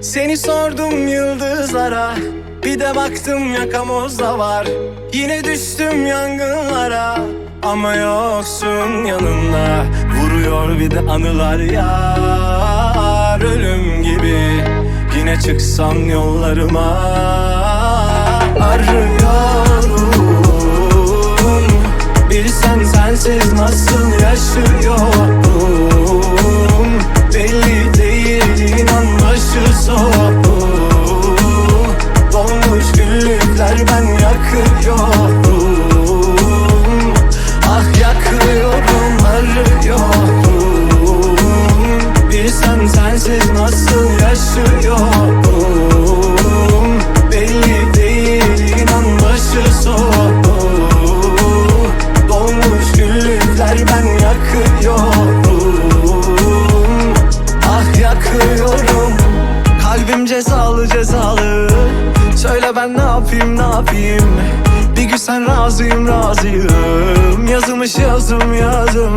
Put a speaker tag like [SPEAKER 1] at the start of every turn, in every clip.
[SPEAKER 1] Seni sordum yıldızlara Bir de baktım yakamozda var. Yine düştüm yangınlara Ama yoksun yanımda. Vuruyor bir de anılar yar Ölüm gibi. Yine çıksam yollarıma Arıyorum yaşıyorum Belli değil inan başı soğuk Dolmuş güllükler ben yakıyorum Ah yakıyorum. Kalbim cezalı cezalı. Söyle ben ne yapayım ne yapayım? Bir gün sen razıyım razıyım. Yazılmış yazım yazım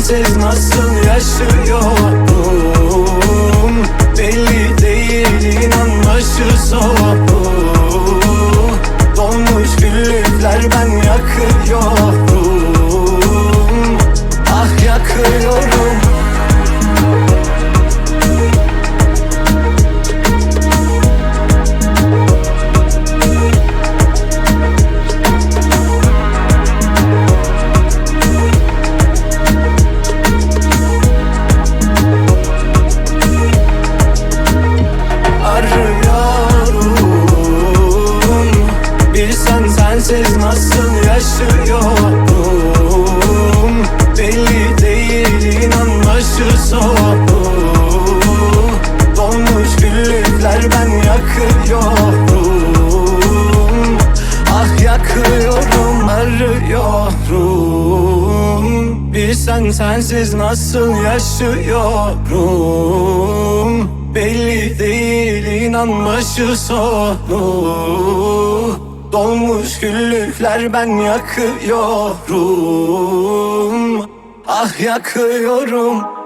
[SPEAKER 1] sensiz nasıl yaşıyorum Belli değil inan başı soğuk sensiz nasıl yaşıyorum? Belli değil inan başı soğuk. Dolmuş güllükler ben yakıyorum. Ah yakıyorum arıyorum. Bilsen sensiz nasıl yaşıyorum? Belli değil inan başı sonu Dolmuş güllükler ben yakıyorum. Ah yakıyorum